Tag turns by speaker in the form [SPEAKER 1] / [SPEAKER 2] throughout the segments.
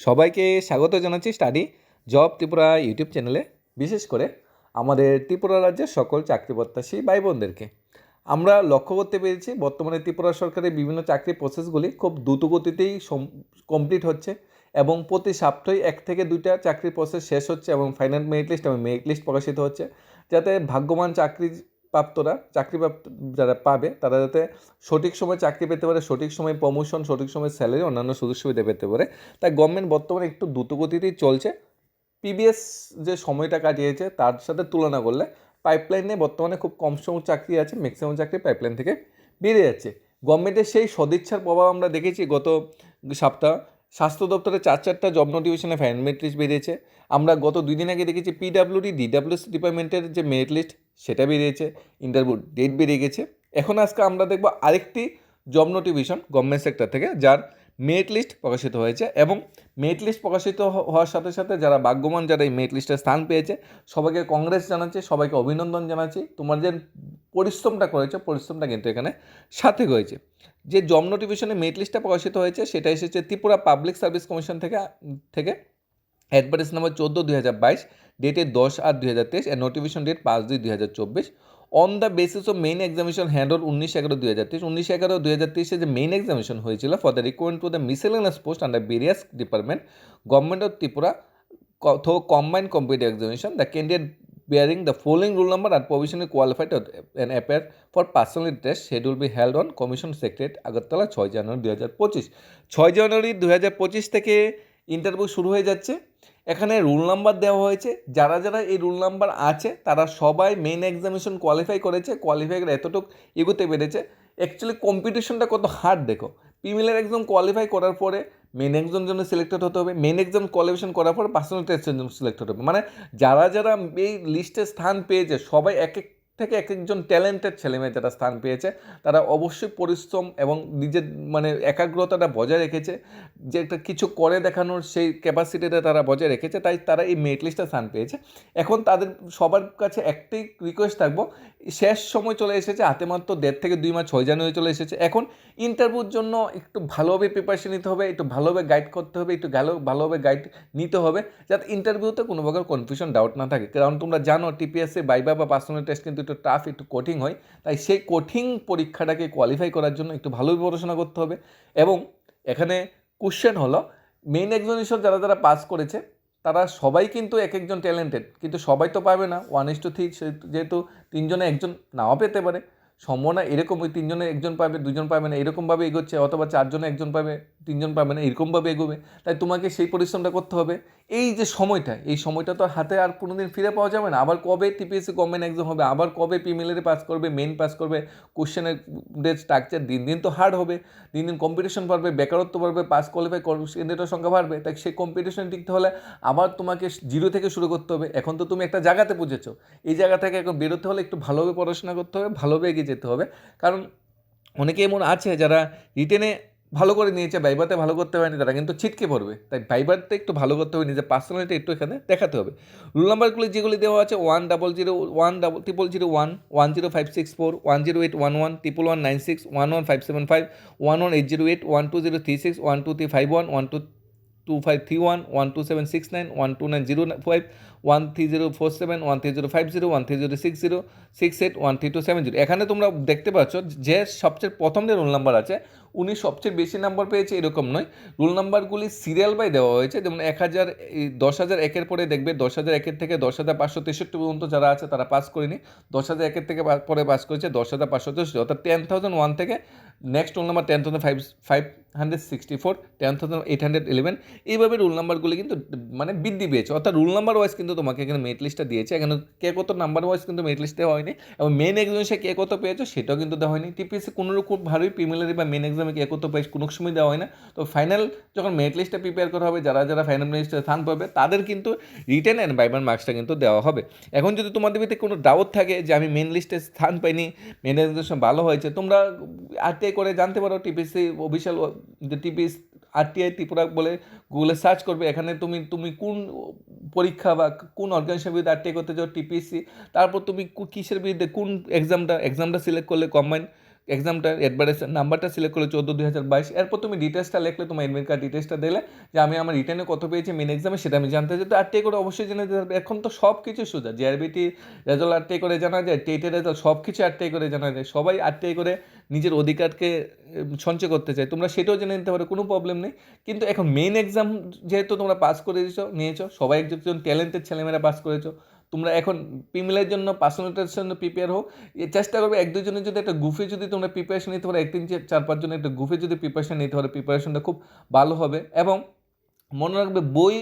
[SPEAKER 1] সবাইকে স্বাগত জানাচ্ছি স্টাডি জব ত্রিপুরা ইউটিউব চ্যানেলে, বিশেষ করে আমাদের ত্রিপুরা রাজ্যের সকল চাকরি প্রত্যাশী ভাই বোনদেরকে আমরা লক্ষ্য করতে পেরেছি, বর্তমানে ত্রিপুরা সরকারের বিভিন্ন চাকরি প্রসেসগুলি খুব দ্রুত গতিতেই কমপ্লিট হচ্ছে এবং প্রতি সপ্তাহে এক থেকে দুইটা চাকরির প্রসেস শেষ হচ্ছে এবং ফাইনাল মেরিট লিস্ট এবং মেরিট লিস্ট প্রকাশিত হচ্ছে। যাতে ভাগ্যবান চাকরি প্রাপ্তরা চাকরি প্রাপ্ত যারা পাবে, তারা যাতে সঠিক সময় চাকরি পেতে পারে, সঠিক সময় প্রমোশন সঠিক সময় স্যালারি অন্যান্য সুযোগ সুবিধা পেতে পারে। তাই গভর্নমেন্ট বর্তমানে একটু দ্রুতগতিতেই চলছে। পিবিএস যে সময়টা কাটিয়েছে, তার সাথে তুলনা করলে পাইপলাইনে বর্তমানে খুব কম সময় চাকরি আছে ম্যাক্সিমাম চাকরি পাইপলাইন থেকে বেড়ে যাচ্ছে। গভর্নমেন্টের সেই সদিচ্ছার প্রভাব আমরা দেখেছি গত সপ্তাহ স্বাস্থ্য দপ্তরে চার চারটা জব নোটিফিকেশনে ফ্যান মেরিট লিস্ট বেরিয়েছে। আমরা গত দুই দিন আগে দেখেছি পিডাব্লিউডি ডিডাব্লিউএস ডিপার্টমেন্টের যে মেরিট লিস্ট সেটা বেরিয়েছে। ইন্টারভিউ ডেট বেরিয়ে গেছে। এখন আজকে আমরা দেখব আরেকটি জব নোটিফিকেশন গভর্নমেন্ট সেক্টর থেকে, যার মেরিট লিস্ট প্রকাশিত হয়েছে এবং মেরিট লিস্ট প্রকাশিত হওয়ার সাথে সাথে যারা ভাগ্যবান, যারা এই মেরিট লিস্টে স্থান পেয়েছে, সবাইকে কংগ্রেস জানাচ্ছি, সবাইকে অভিনন্দন জানাচ্ছি। তোমার যে পরিশ্রমটা করেছ, পরিশ্রমটা কিন্তু এখানে সার্থক হয়েছে। যে জব নোটিফিকেশনে মেট লিস্টটা প্রকাশিত হয়েছে, সেটা এসেছে ত্রিপুরা পাবলিক সার্ভিস কমিশন থেকে থেকে অ্যাডভার্টাইজ নাম্বার চোদ্দ, দুই হাজার বাইশ, ডেটে দশ আট, দুই হাজার তেইশ অ্যান্ড নোটিফিকেশন ডেট পাঁচ, দুই দুই হাজার চব্বিশ। On the basis of main examination handle উনিশ এগারো, দুই হাজার তেইশ, উনিশ এগারো, দুই হাজার তেইশে যে মেইন এক্সামিনেশন হয়েছিল for the requirement to the miscellaneous post under various department government of Tripura though combined competitive examination the candidate bearing the following rule number are provisionally qualified and appear for personality test schedule be held on commission secretariat Agartala ছয় জানুয়ারি দুই হাজার পঁচিশ। ছয় জানুয়ারি দুই হাজার পঁচিশ থেকে ইন্টারভিউ শুরু হয়ে যাচ্ছে। এখানে রুল নাম্বার দেওয়া হয়েছে। যারা যারা এই রুল নাম্বার আছে, তারা সবাই মেইন এক্সামিনেশন কোয়ালিফাই করেছে। কোয়ালিফাই করে এতটুকু এগোতে পেরেছে। অ্যাকচুয়ালি কম্পিটিশনটা কত হার্ড দেখো। ফিমেলের এক্সাম কোয়ালিফাই করার পরে মেন একজন জন্য সিলেক্টেড হতে হবে মেন এক্সাম কোয়ালিফিকেশন করার পর পার্সোনাল টেস্টের জন্য সিলেক্টেড হবে। মানে যারা যারা এই লিস্টে স্থান পেয়েছে, সবাই এক এক থেকে এক একজন ট্যালেন্টেড ছেলেমেয়ে যারা স্থান পেয়েছে, তারা অবশ্যই পরিশ্রম এবং নিজের মানে একাগ্রতাটা বজায় রেখেছে। যে একটা কিছু করে দেখানোর সেই ক্যাপাসিটিটা তারা বজায় রেখেছে, তাই তারা এই মেরিট লিস্টে স্থান পেয়েছে। এখন তাদের সবার কাছে একটাই রিকোয়েস্ট থাকব, শেষ সময় চলে এসেছে, হাতে মাত্র দেড় থেকে দুই মাস ছয় জানুয়ারি চলে এসেছে। এখন ইন্টারভিউর জন্য একটু ভালোভাবে প্রিপারেশন নিতে হবে, একটু ভালোভাবে গাইড করতে হবে, একটু ভালো, ভালোভাবে গাইড নিতে হবে, যাতে ইন্টারভিউতে কোনো প্রকার কনফিউশন ডাউট না থাকে। কারণ তোমরা জানো টিপিএসসি বাইবা বা পার্সোনাল টেস্ট কিন্তু একটু টাফ একটু কঠিন হয়। তাই সেই কঠিন পরীক্ষাটাকে কোয়ালিফাই করার জন্য একটু ভালোভাবে পড়াশোনা করতে হবে। এবং এখানে কোশ্চেন হলো মেইন এক্সামিনেশন যারা যারা পাস করেছে, তারা সবাই কিন্তু এক একজন ট্যালেন্টেড কিন্তু সবাই তো পাবে না। ওয়ান ইস টু থ্রি যেহেতু তিনজনে একজন নাও পেতে পারে। সম্ভাবনা এরকম ওই তিনজনে একজন পাবে, দুজন পাবে না এরকমভাবে এগোচ্ছে, অথবা চারজনে একজন পাবে, তিনজন পাবে না এরকমভাবে এগোবে। তাই তোমাকে সেই পরিশ্রমটা করতে হবে। এই যে সময়টা, এই সময়টা তো হাতে আর কোনো দিন ফিরে পাওয়া যাবে না। আবার কবে টিপিএসসি গভর্নমেন্ট এক্সাম হবে, আবার কবে পিমিলের পাস করবে মেন পাস করবে কোশ্চেনের স্ট্রাকচার দিন দিন তো হার্ড হবে। দিন দিন কম্পিটিশন বাড়বে, বেকারত্ব বাড়বে পাস কোয়ালিফাই ক্যান্ডিডেটের সংখ্যা বাড়বে। তাই সেই কম্পিটিশন টিকতে হলে আবার তোমাকে জিরো থেকে শুরু করতে হবে। এখন তো তুমি একটা জায়গাতে বুঝেছ এই জায়গা থেকে এখন বেরোতে হলে একটু ভালোভাবে পড়াশোনা করতে হবে, ভালোভাবে এগিয়ে যেতে হবে। কারণ অনেকে এমন আছে যারা রিটেনে ভালো করে নিয়েছে, বাইবাতে ভালো করতে পারেনি তারা, কিন্তু ছিটকে পড়বে। তাই বাইবারতে একটু ভালো করতে হবে, নিজের পার্সোনালিটি একটু এখানে দেখাতে হবে। রুল নাম্বারগুলি যেগুলি দেওয়া আছে one double zero one double triple zero one one zero five six four one zero eight one one triple one nine six one one five seven five one one eight zero eight one two zero three six one two three five one one two two five three one one two seven six nine one two nine zero five one three zero four seven one three zero five zero one three zero six zero six eight one three two seven zero এখানে তোমরা দেখতে পাচ্ছ যে সবচেয়ে প্রথম যে roll number আছে, উনি সবচেয়ে বেশি নাম্বার পেয়েছে এরকম নয়। রোল নাম্বারগুলি সিরিয়াল বাই দেওয়া হয়েছে, যেমন এক হাজার দশ হাজার একের পরে দেখবে দশ হাজার একের থেকে দশ হাজার পাঁচশো তেষট্টি পর্যন্ত যারা আছে তারা পাস করেনি। দশ হাজার একের থেকে পরে পাস করেছে দশ হাজার পাঁচশো তেষট্টি। অর্থাৎ টেন থাউজেন্ড ওয়ান থেকে next roll number ten thousand five five hundred sixty four ten thousand eight hundred eleven এইভাবে রুল নাম্বারগুলি কিন্তু মানে বৃদ্ধি পেয়েছে। অর্থাৎ রুল নাম্বার ওয়াইজ কিন্তু তোমাকে এখানে মেরিট লিস্টটা দিয়েছে। এখানে কে কত নাম্বার ওয়াইজ কিন্তু মেরিট লিস্ট দেওয়া হয়নি। এবং মেন এক্সামে সে কে কত পেয়েছ সেটাও কিন্তু দেওয়া হয়নি। টিপিএসসি কোনো রকম ভাবেই প্রিমিলারি বা মেন এক্সামে কে কত পেয়েছে কোনো সময় দেওয়া হয় না তো ফাইনাল যখন মেরিট লিস্টটা প্রিপেয়ার করা হবে, যারা যারা ফাইনাল লিস্টে স্থান পাবে, তাদের কিন্তু রিটেন অ্যান্ড বাইবার মার্কসটা কিন্তু দেওয়া হবে। এখন যদি তোমাদের ভিতরে কোনো ডাউট থাকে যে আমি মেন লিস্টে স্থান পাইনি মেন এক্সামিনেশন ভালো হয়েছে, তোমরা আরটিআই করে জানতে পারো। TPSC official TPS RTI Tripura বলে গুগলে সার্চ করবে। এখানে তুমি তুমি কোন পরীক্ষা বা কোন অর্গানাইজেশনের বিরুদ্ধে আরটিআই করতে চাও টিপিএসসি তারপর তুমি কিসের বিরুদ্ধে, কোন এক্সামটা এক্সামটা সিলেক্ট করলে কম্বাইন এক্সামটা অ্যাডভার্টাইজ নাম্বারটা সিলেক্ট করলে চোদ্দ দুই হাজার বাইশ, এরপর তুমি ডিটেলসটা লিখলে, তোমার এডমিট কার্ড ডিটেলসটা দিলে যে আমি আমার রিটার্নে কত পেয়েছি মেন এক্সামে সেটা আমি জানতে চাই। তো আরটিআই করে অবশ্যই জেনে যেতে এখন তো সব কিছু সোজা জিআরবিটি রেজাল্ট আরটিআই করে জানা যায় টেটের রেজাল্ট সব কিছু আরটিআই করে জানা যায়, সবাই আরটিআই করে নিজের অধিকারকে সঞ্চয় করতে চাই তোমরা সেটাও জেনে নিতে পারো, কোনো প্রবলেম নেই। কিন্তু এখন মেন এক্সাম যেহেতু তোমরা পাস করে দিয়েছ, নিয়েছো, সবাই একজন ট্যালেন্টেড ছেলেমেয়েরা পাস করেছ, তোমরা এখন পিমিলের জন্য পার্সোনালিটার জন্য প্রিপেয়ার এ চেষ্টা করবে, এক দুজনের যদি একটা গুফে যদি তোমরা প্রিপারেশন নিতে পারো একদিন চার- পাঁচজনের একটা গুফে যদি প্রিপারেশন নিতে পারো প্রিপারেশনটা খুব ভালো হবে। এবং মনে রাখবে বই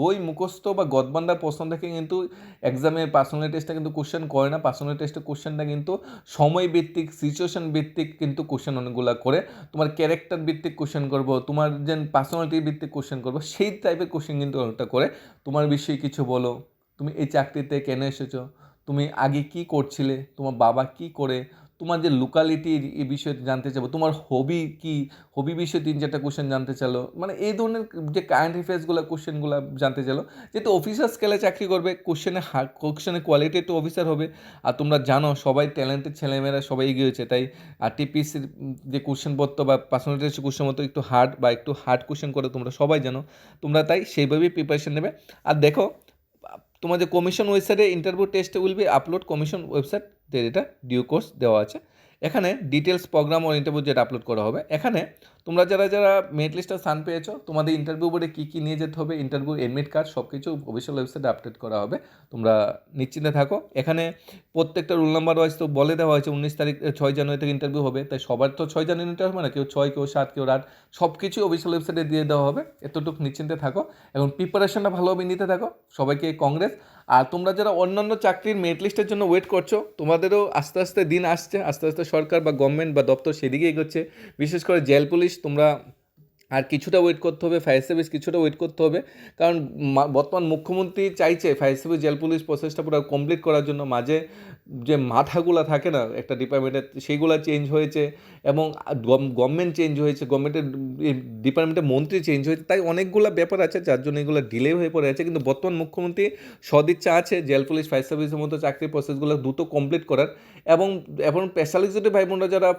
[SPEAKER 1] বই মুখস্থ বা গদবান্ধা প্রশ্ন থেকে কিন্তু এক্সামের পার্সোনাল টেস্টটা কিন্তু কোশ্চেন করে না। পার্সোনাল টেস্টের কোশ্চেনটা কিন্তু সময় ভিত্তিক সিচুয়েশন ভিত্তিক কিন্তু কোশ্চেন অনেকগুলো করে। তোমার ক্যারেক্টার ভিত্তিক কোশ্চেন করব, তোমার যে পার্সোনালিটি ভিত্তিক কোশ্চেন করব, সেই টাইপের কোশ্চেন কিন্তু অনেকটা করে। তোমার বিষয়ে কিছু বলো, তুমি এই চাকরিতে কেন এসেছ? তুমি আগে কি করছিলে? তোমার বাবা কি করে? তোমার যে লোকালিটির এ বিষয়ে জানতে চাবো তোমার হবি কি? হবি বিষয়ে তিন চারটা কোশ্চেন জানতে চালো মানে এই ধরনের যে কারেন্ট অ্যাফেয়ার্সগুলো কোশ্চেনগুলো জানতে চালো যেহেতু অফিসার স্কেলে চাকরি করবে কোশ্চেনে কোশ্চেনে কোয়ালিটি একটু অফিসার হবে। আর তোমরা জানো, সবাই ট্যালেন্টেড ছেলেমেয়েরা সবাই এগিয়েছে তাই আর টিপিসির যে কোশ্চেনপত্র বা পার্সোনাল টেস্টের কোশ্চেনপত্র একটু হার্ড বা একটু হার্ড কোশ্চেন করে তোমরা সবাই জানো। তোমরা তাই সেইভাবেই প্রিপারেশন নেবে। আর দেখো, তোমার যে কমিশন ওয়েবসাইটে interview test will be upload commission website এটা ডিউ কোর্স দেওয়া আছে। এখানে ডিটেলস প্রোগ্রাম ও ইন্টারভিউ যেটা আপলোড করা হবে। এখানে তোমরা যারা যারা মেরিট লিস্টে স্থান পেয়েছ, তোমাদের ইন্টারভিউ বোর্ডে কী কী নিয়ে যেতে হবে ইন্টারভিউ এডমিট কার্ড সব কিছু অফিসিয়াল ওয়েবসাইটে আপডেট করা হবে। তোমরা নিশ্চিন্তে থাকো। এখানে প্রত্যেকটা রোল নাম্বার ওয়াইজ তো বলে দেওয়া হয়েছে, উনিশ তারিখ ছয় জানুয়ারি থেকে ইন্টারভিউ হবে। তাই সবার তো ছয় জানুয়ারি ইন্টারভিউ হবে না, কেউ ছয়, কেউ সাত, কেউ আট সব কিছুই অফিসিয়াল ওয়েবসাইটে দিয়ে দেওয়া হবে। এতটুকু নিশ্চিন্তে থাকো। এবং প্রিপারেশনটা ভালোভাবে নিতে থাকো। সবাইকে কংগ্রেস আর তোমরা যারা অন্যান্য চাকরির মেরিট লিস্টের জন্য ওয়েট করছ, তোমাদেরও আস্তে আস্তে দিন আসছে, আস্তে আস্তে সরকার বা গভর্নমেন্ট বা দপ্তর সেদিকে এগোচ্ছে। বিশেষ করে জেল পুলিশ, তোমরা আর কিছুটা ওয়েট করতে হবে ফায়ার সার্ভিস কিছুটা ওয়েট করতে হবে। কারণ বর্তমান মুখ্যমন্ত্রী চাইছে ফায়ার সার্ভিস জেল পুলিশ প্রসেসটা পুরো কমপ্লিট করার জন্য। মাঝে যে মাথাগুলো থাকে না, একটা ডিপার্টমেন্টের সেইগুলো চেঞ্জ হয়েছে এবং গভর্নমেন্ট চেঞ্জ হয়েছে গভর্নমেন্টের ডিপার্টমেন্টের মন্ত্রী চেঞ্জ হয়েছে। তাই অনেকগুলো ব্যাপার আছে, যার জন্য এগুলো ডিলে হয়ে পড়ে আছে। কিন্তু বর্তমান মুখ্যমন্ত্রী সদিচ্ছা আছে জেল পুলিশ ফায়ার সার্ভিসের মতো চাকরির প্রসেসগুলো দ্রুত কমপ্লিট করার। এবং এখন স্পেশালিস্টেড ভাই বোনরা যারা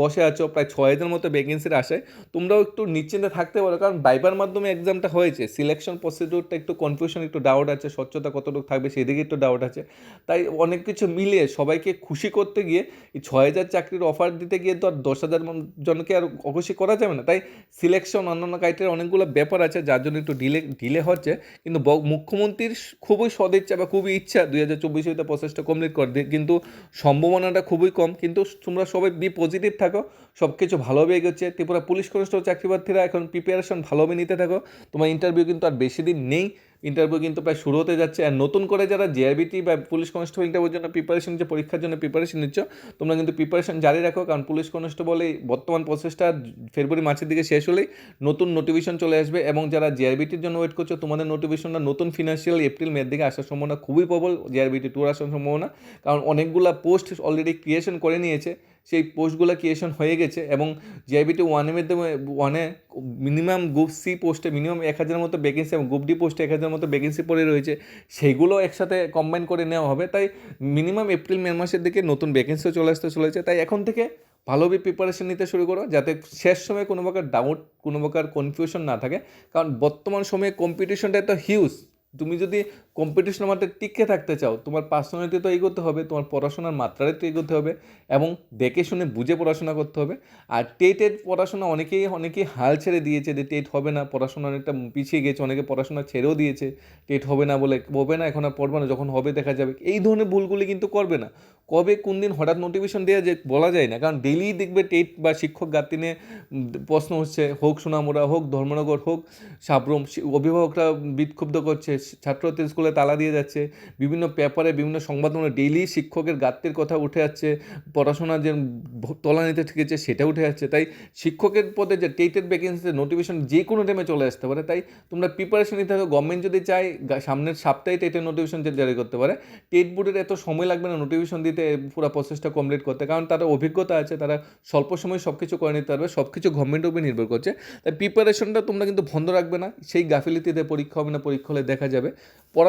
[SPEAKER 1] বসে আছো, প্রায় ছয় হাজার মতো ভ্যাকেন্সির আশায়, তোমরাও একটু নিশ্চিন্তে থাকতে পারো। কারণ বাইবার মাধ্যমে এক্সামটা হয়েছে সিলেকশন প্রসিডিউরটা একটু কনফিউশন একটু ডাউট আছে, স্বচ্ছতা কতটুকু থাকবে সেদিকে একটু ডাউট আছে। তাই অনেক কিছু মিলিয়ে সবাইকে খুশি করতে গিয়ে এই ছয় হাজার চাকরির অফার দিতে গিয়ে তো আর দশ হাজার জনকে আর অখুশি করা যাবে না। তাই সিলেকশন অন্যান্য ক্রাইটেরিয়া অনেকগুলো ব্যাপার আছে, যার জন্য একটু ডিলে ডিলে হচ্ছে। কিন্তু মুখ্যমন্ত্রীর খুবই সদিচ্ছা বা খুবই ইচ্ছা দুই হাজার চব্বিশে হয়তো প্রসেসটা কমপ্লিট করে দিয়ে কিন্তু সম্ভাবনাটা খুবই কম। কিন্তু তোমরা সবাই বি পজিটিভ থাকো। সব কিছু ভালোভাবে এগোচ্ছে। ত্রিপুরা পুলিশ কনস্টেবল চাকরি প্রার্থীরা এখন প্রিপারেশন ভালোভাবে নিতে থাকো। তোমার ইন্টারভিউ কিন্তু আর বেশি দিন নেই। ইন্টারভিউ কিন্তু প্রায় শুরু হতে যাচ্ছে। আর নতুন করে যারা জেআরবিটি বা পুলিশ কনস্টেবল ইন্টারভিউর জন্য প্রিপারেশন যে পরীক্ষার জন্য প্রিপারেশন নিচ্ছ, তোমরা কিন্তু প্রিপারেশন জারি রাখো। কারণ পুলিশ কনস্টেবল এই বর্তমান প্রসেসটা ফেব্রুয়ারি মাসের দিকে শেষ হলেই নতুন নোটিফিকেশন চলে আসবে এবং যারা জেআরবিটির জন্য ওয়েট করছ, তোমাদের নোটিফিকেশনটা নতুন ফিনান্সিয়াল এপ্রিল মের দিকে আসার সম্ভাবনা খুবই প্রবল। জেআরবিটি টুর আসার সম্ভাবনা। কারণ অনেকগুলা পোস্ট অলরেডি ক্রিয়েশন করে নিয়েছে। সেই পোস্টগুলো ক্রিয়েশন হয়ে গেছে এবং জিআইবিটি ওয়ানের মধ্যে ওয়ানে মিনিমাম গ্রুপ সি পোস্টে মিনিমাম এক হাজারের মতো ভ্যাকেন্সি এবং গ্রুপ ডি পোস্টে এক হাজারের মতো ভ্যাকেন্সি পড়ে রয়েছে। সেইগুলো একসাথে কম্বাইন করে নেওয়া হবে। তাই মিনিমাম এপ্রিল মে মাসের দিকে নতুন ভ্যাকেন্সিও চলে আসতে চলেছে। তাই এখন থেকে ভালোভাবে প্রিপারেশন নিতে শুরু করো, যাতে শেষ সময় কোনো প্রকার ডাউট কোনো প্রকার কনফিউশন না থাকে। কারণ বর্তমান সময়ে কম্পিটিশনটা এত হিউজ তুমি যদি কম্পিটিশনের মাঠে টিকে থাকতে চাও, তোমার পার্সোনালিটি তো এগোতে হবে, তোমার পড়াশোনার মাত্রাটা তো এগোতে হবে এবং দেখে শুনে বুঝে পড়াশোনা করতে হবে। আর টেটের পড়াশোনা অনেকেই অনেকেই হাল ছেড়ে দিয়েছে যে টেট হবে না, পড়াশোনা অনেকটা পিছিয়ে গেছে, অনেকে পড়াশোনা ছেড়েও দিয়েছে, টেট হবে না বলে হবে না, এখন আর পড়বে না, যখন হবে দেখা যাবে। এই ধরনের ভুলগুলি কিন্তু করবে না। কবে, কোন দিন হঠাৎ নোটিফিকেশন দেওয়া যে বলা যায় না, কারণ ডেলি দেখবে টেট বা শিক্ষক গাতি নিয়ে প্রশ্ন হচ্ছে, হোক সোনামুড়া হোক, ধর্মনগর হোক, সাবরুম অভিভাবকরা বিক্ষুব্ধ করছে ছাত্রছাত্রী স্কুলে তালা দিয়ে যাচ্ছে, বিভিন্ন পেপারে বিভিন্ন সংবাদমাধ্যমে ডেইলি শিক্ষকের গাত্তির কথা উঠে যাচ্ছে পড়াশোনা যে তলানিতে ঠেকেছে সেটা উঠে যাচ্ছে তাই শিক্ষকের পদে যে টেটেড ভ্যাকেন্সিতে নোটিফিকেশন যে কোনো টাইমে চলে আসতে পারে। তাই তোমরা প্রিপারেশন নিতে হবে গভর্নমেন্ট যদি চায় সামনের সপ্তাহে টেটের নোটিফিকেশন জারি করতে পারে। টেট বোর্ডের এত সময় লাগবে না নোটিফিকেশন দিতে, পুরো প্রসেসটা কমপ্লিট করতে। কারণ তারা অভিজ্ঞতা আছে, তারা স্বল্প সময়ে সব কিছু করে নিতে পারবে সব কিছু গভর্নমেন্টের উপর নির্ভর করছে। তাই প্রিপারেশনটা তোমরা কিন্তু বন্ধ রাখবে না। সেই গাফিলিতিতে পরীক্ষা হবে না, পরীক্ষা হলে দেখা যাবে।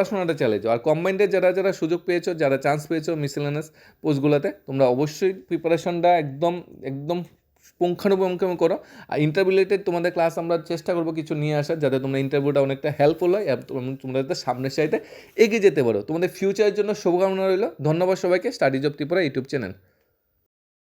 [SPEAKER 1] পড়াশোনাটা চালিয়ে যাও আর কম্বাইন্ডে যারা যারা সুযোগ পেয়েছ, যারা চান্স পেয়েছ মিসেলেনাস পোস্টগুলোতে তোমরা অবশ্যই প্রিপারেশনটা একদম একদম পুঙ্খানুপুঙ্খ করো। আর ইন্টারভিউ রিলেটেড তোমাদের ক্লাস আমরা চেষ্টা করব কিছু নিয়ে আসার, যাতে তোমরা ইন্টারভিউটা অনেকটা হেল্পফুল হয় তোমরা যাতে সামনের সাইডে এগিয়ে যেতে পারো। তোমাদের ফিউচারের জন্য শুভকামনা রইল। ধন্যবাদ সবাইকে। Studies of Tripura YouTube channel